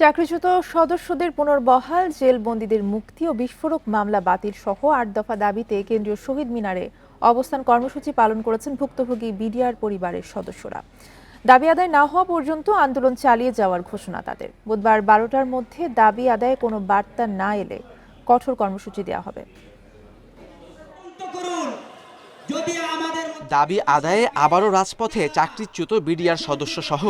চাকরিচ্যুত সদস্যদের পুনর্বহাল, জেলবন্দীদের মুক্তি ও বিস্ফোরক মামলা বাতিল সহ আট দফা দাবিতে কেন্দ্রীয় শহীদ মিনারে অবস্থান কর্মসূচি পালন করেছেন ভুক্তভোগী বিডিআর পরিবারের সদস্যরা। দাবি আদায় না হওয়া পর্যন্ত আন্দোলন চালিয়ে যাওয়ার ঘোষণা তাদের। বুধবার বারোটার মধ্যে দাবি আদায়ে কোনো বার্তা না এলে কঠোর কর্মসূচি দেওয়া হবে করুন যদি আমাদের দাবি আদায়ে আবারও রাজপথে চাকরিচ্যুত বিডিআর সদস্য সহ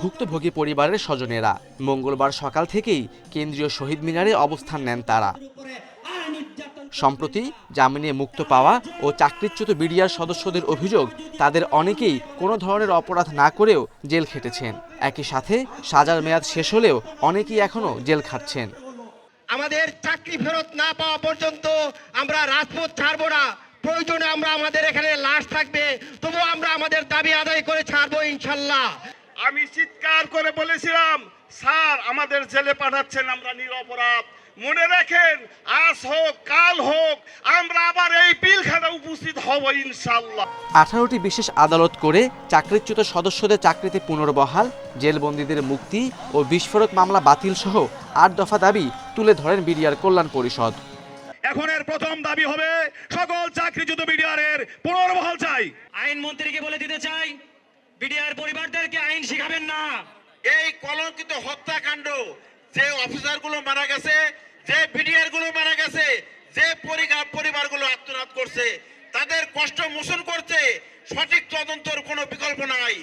ভুক্তভোগী পরিবারের স্বজনেরা। মঙ্গলবার সকাল থেকেই কেন্দ্রীয় শহীদ মিনারে অবস্থান নেন তারা। সম্প্রতি জামিনে মুক্ত পাওয়া ও চাকরিচ্যুত বিডিআর সদস্যদের অভিযোগ, তাদের অনেকেই কোনো ধরনের অপরাধ না করেও জেল খেটেছেন। একই সাথে সাজার মেয়াদ শেষ হলেও অনেকেই এখনও জেল খাটছেন। আমাদের চাকরি ফেরত না পাওয়া পর্যন্ত আমরা রাজপথ ছাড়বো না। প্রয়োজনে আমরা আমাদের এখানে লাশ থাকবে তবু আমরা আমাদের দাবি আদায় করে ছাড়বো ইনশাল্লাহ। আমি চিৎকার করে বলেছিলাম স্যার আমাদের জেলে পাঠাচ্ছেন আমরা নিরপরাধ। মনে রাখেন আজ হোক কাল হোক আমরা আবার এই পিলখানা উপস্থিত হব ইনশাল্লাহ। আঠারোটি বিশেষ আদালত করে চাকরিচ্যুত সদস্যদের চাকরিতে পুনর্বহাল জেলবন্দীদের মুক্তি ও বিস্ফোরক মামলা বাতিল সহ আট দফা দাবি তুলে ধরেন বিডিআর কল্যাণ পরিষদ। এখন এর প্রথম দাবি হবে সকল চাকরিচ্যুত বিডিআরের পুনর্বহাল চাই। আইন মন্ত্রীকে বলে দিতে চাই বিডিআর পরিবারদেরকে আইন শিখাবেন না। এই কলঙ্কিত হত্যাকাণ্ড যে অফিসারগুলো মারা গেছে যে বিডিআরগুলো মারা গেছে যে পরিবার পরিবারগুলো আত্মনাদ করছে তাদের কষ্ট মোচন করতে সঠিক তদন্তের কোনো বিকল্প নাই।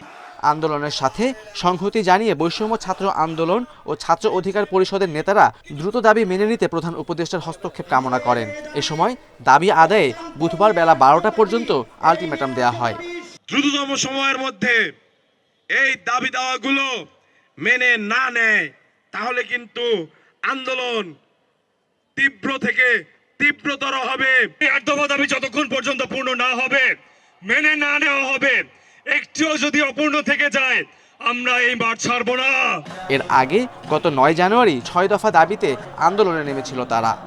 আন্দোলনের সাথে সংহতি জানিয়ে বৈষম্য ছাত্র আন্দোলন ও ছাত্র অধিকার পরিষদের নেতারা দ্রুত দাবি মেনে নিতে প্রধান উপদেষ্টার হস্তক্ষেপ কামনা করেন। এ সময় দাবি আদায়ে বুধবার বেলা বারোটা পর্যন্ত আলটিমেটাম দেওয়া হয়। দ্রুততম সময়ের মধ্যে এই দাবি দাওয়াগুলো মেনে না নেয় তাহলে কিন্তু আন্দোলন তীব্র থেকে তীব্রতর হবে। দফা দাবি যতক্ষণ পর্যন্ত পূর্ণ না হবে মেনে না নেওয়া হবে। একটিও যদি অপূর্ণ থেকে যায়, আমরা এই মাঠ ছাড়বো না। এর আগে গত নয় জানুয়ারি ছয় দফা দাবিতে আন্দোলনে নেমেছিল তারা।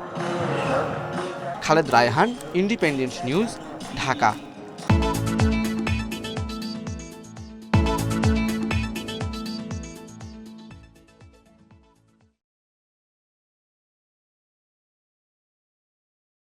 Khaled Raihan, independent news, Dhaka.